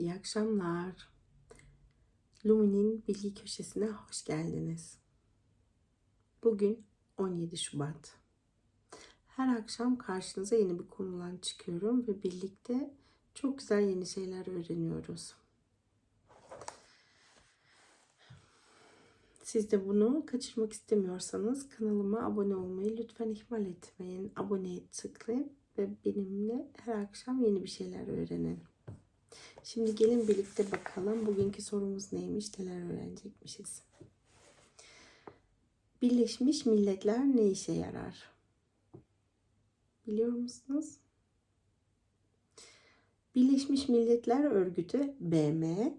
İyi akşamlar. Lumi'nin bilgi köşesine hoş geldiniz. Bugün 17 Şubat. Her akşam karşınıza yeni bir konudan çıkıyorum ve birlikte çok güzel yeni şeyler öğreniyoruz. Siz de bunu kaçırmak istemiyorsanız kanalıma abone olmayı lütfen ihmal etmeyin. Aboneye tıklayın ve benimle her akşam yeni bir şeyler öğrenin. Şimdi gelin birlikte bakalım bugünkü sorumuz neymiş, neler öğrenecekmişiz. Birleşmiş Milletler ne işe yarar? Biliyor musunuz? Birleşmiş Milletler Örgütü BM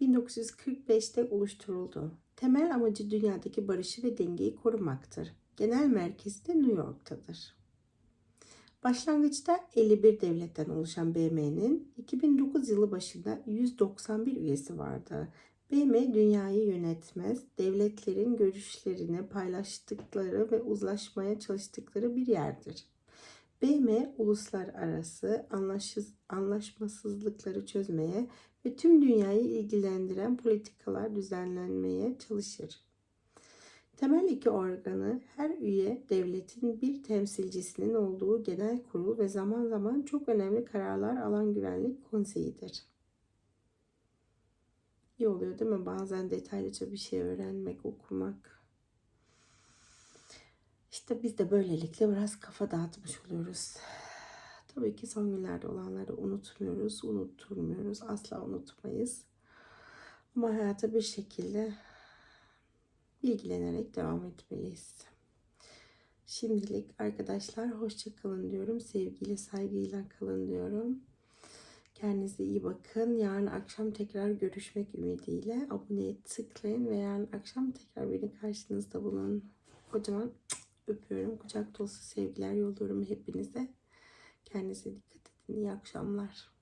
1945'te oluşturuldu. Temel amacı dünyadaki barışı ve dengeyi korumaktır. Genel merkezi de New York'tadır. Başlangıçta 51 devletten oluşan BM'nin 2009 yılı başında 191 üyesi vardı. BM dünyayı yönetmez, devletlerin görüşlerini paylaştıkları ve uzlaşmaya çalıştıkları bir yerdir. BM uluslararası anlaşız, anlaşmasızlıkları çözmeye ve tüm dünyayı ilgilendiren politikalar düzenlenmeye çalışır. Temel iki organı her üye devletin bir temsilcisinin olduğu genel kurul ve zaman zaman çok önemli kararlar alan güvenlik konseyidir. İyi oluyor değil mi? Bazen detaylıca bir şey öğrenmek, okumak. İşte biz de böylelikle biraz kafa dağıtmış oluyoruz. Tabii ki son günlerde olanları unutmuyoruz, unutturmuyoruz, asla unutmayız. Ama hayata bir şekilde bilgilenerek devam etmeliyiz. Şimdilik arkadaşlar hoşça kalın diyorum. Sevgiyle, saygıyla kalın diyorum. Kendinize iyi bakın. Yarın akşam tekrar görüşmek ümidiyle aboneye tıklayın ve yarın akşam tekrar beni karşınızda bulun. Kocaman öpüyorum. Kucak dolusu sevgiler yolluyorum hepinize. Kendinize dikkat edin. İyi akşamlar.